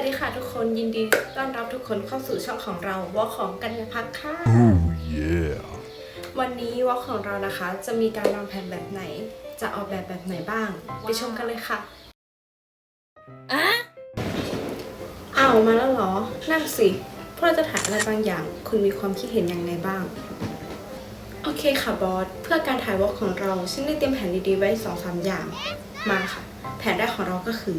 วัสดีค่ะทุกคนยินดีต้อนรับทุกคนเข้าสู่ช่องของเราวอลของกัญญาพักค่ะ Oh yeah. วันนี้วอลของเรานะคะจะมีการวางแผนแบบไหน จะออกแบบแบบไหนบ้าง ไปชมกันเลยค่ะอะอ้าวมาแล้วเหรอ นั่นสิพวกเราจะถ่ายอะไรบางอย่าง คุณมีความคิดเห็นยังไงบ้าง โอเคค่ะบอสเพื่อการถ่ายวอลของเราฉันได้เตรียมแผนดีๆไว้สองสามอย่างมาค่ะ แผนแรกของเราก็คือ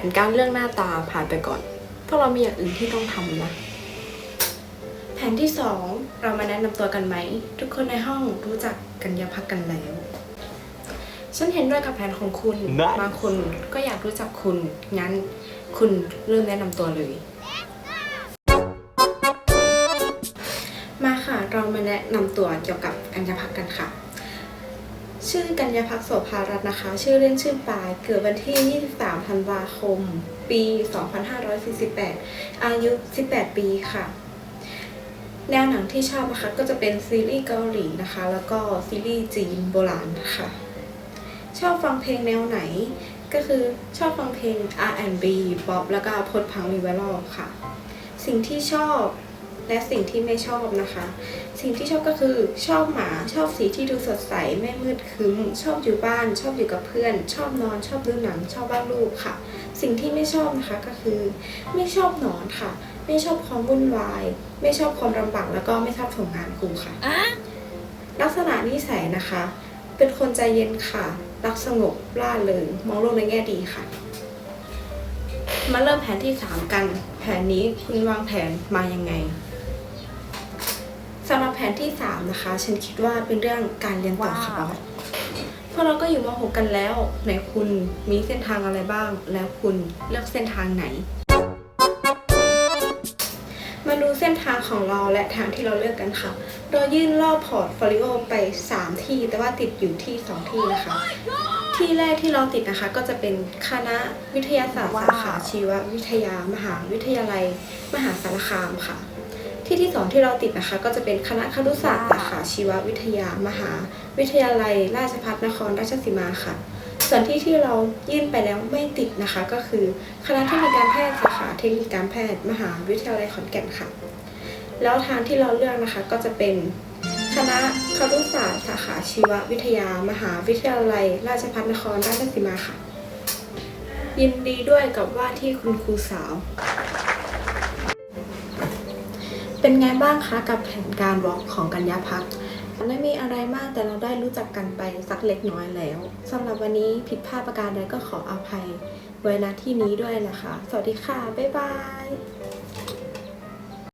นการเรื่องหน้าตาผ่านไปก่อน เพราะเรามีอย่างอื่นที่ต้องทำนะ แผนที่สองเรามาแนะนำตัวกันไหม ทุกคนในห้องรู้จักกันยาพักกันแล้ว ฉันเห็นด้วยกับแผนของคุณ Nice บางคนก็อยากรู้จักคุณ งั้นคุณเริ่มแนะนำตัวเลย มาค่ะ เรามาแนะนำตัวเกี่ยวกับกัญญาพักกันค่ะ ชื่อกัญญาพักโสภารัตน์นะคะ ชื่อเล่นชื่อปาย เกิดวันที่ 23 ธันวาคม ปี 2548 อายุ 18 ปีค่ะ แนวหนังที่ชอบนะคะก็จะเป็นซีรีส์เกาหลีนะคะ แล้วก็ซีรีส์จีนโบราณค่ะ ชอบฟังเพลงแนวไหน ก็คือชอบฟังเพลง R&B ป๊อปแล้วก็พดพังรีเวลค่ะ สิ่งที่ชอบ และสิ่งที่ไม่ชอบนะคะ สิ่งที่ชอบก็คือชอบหมาชอบสีที่ดูสดใสไม่มืดครึ้ม ชอบอยู่บ้าน ชอบอยู่กับเพื่อน ชอบนอน ชอบดูหนัง ชอบวาดรูปค่ะ สิ่งที่ไม่ชอบนะคะก็คือ ไม่ชอบนอนค่ะ ไม่ชอบความวุ่นวาย ไม่ชอบความลำบากแล้วก็ไม่ชอบส่งงานครูค่ะ ลักษณะนิสัยนะคะ เป็นคนใจเย็นค่ะ รักสงบล่าเริงมองโลกในแง่ดีค่ะมาเริ่มแผนที่ 3 กัน แผนนี้คุณวางแผนมายังไงสำหรับแผนที่ 3 นะคะ ฉันคิดว่าเป็นเรื่องการเรียนต่อค่ะบอสเพราะเราก็อยู่ม .6 กันแล้ว ไหนคุณมีเส้นทางอะไรบ้าง แล้วคุณเลือกเส้นทางไหน มาดูเส้นทางของเราและทางที่เราเลือกกันค่ะ เรายื่นรอบพอร์ตโฟลิโอไป 3 ที่ แต่ว่าติดอยู่ที่ 2 ที่นะคะ ที่แรกที่เราติดนะคะ ก็จะเป็นคณะวิทยาศาสตร์สาขาชีววิทยามหาวิทยาลัย มหาสารคามค่ะ ที่ที่สองที่เราติดนะคะ ก็จะเป็นคณะครุศาสตร์สาขาชีววิทยามหา วิทยาลัย ราชภัฏนครราชสีมาค่ะ ส่วนที่ที่เรายื่นไปแล้วไม่ติดนะคะ ก็คือคณะเทคนิคการแพทย์สาขาเทคนิคการแพทย์ มหาวิทยาลัยขอนแก่นค่ะ แล้วทางที่เราเลือกนะคะก็จะเป็นคณะครุศาสตร์สาขาชีววิทยา มหาวิทยาลัย ราชภัฏนครราชสีมาค่ะ ยินดีด้วยกับว่าที่คุณครูสาว เป็นไงบ้างคะกับแผนการวอล์กของกัญญาพักไม่มีอะไรมากแต่เราได้รู้จักกันไปสักเล็กน้อยแล้วสำหรับวันนี้ผิดพลาดประการใดก็ขออภัย ไว้ณที่นี้ด้วยนะคะ สวัสดีค่ะ บ๊ายบาย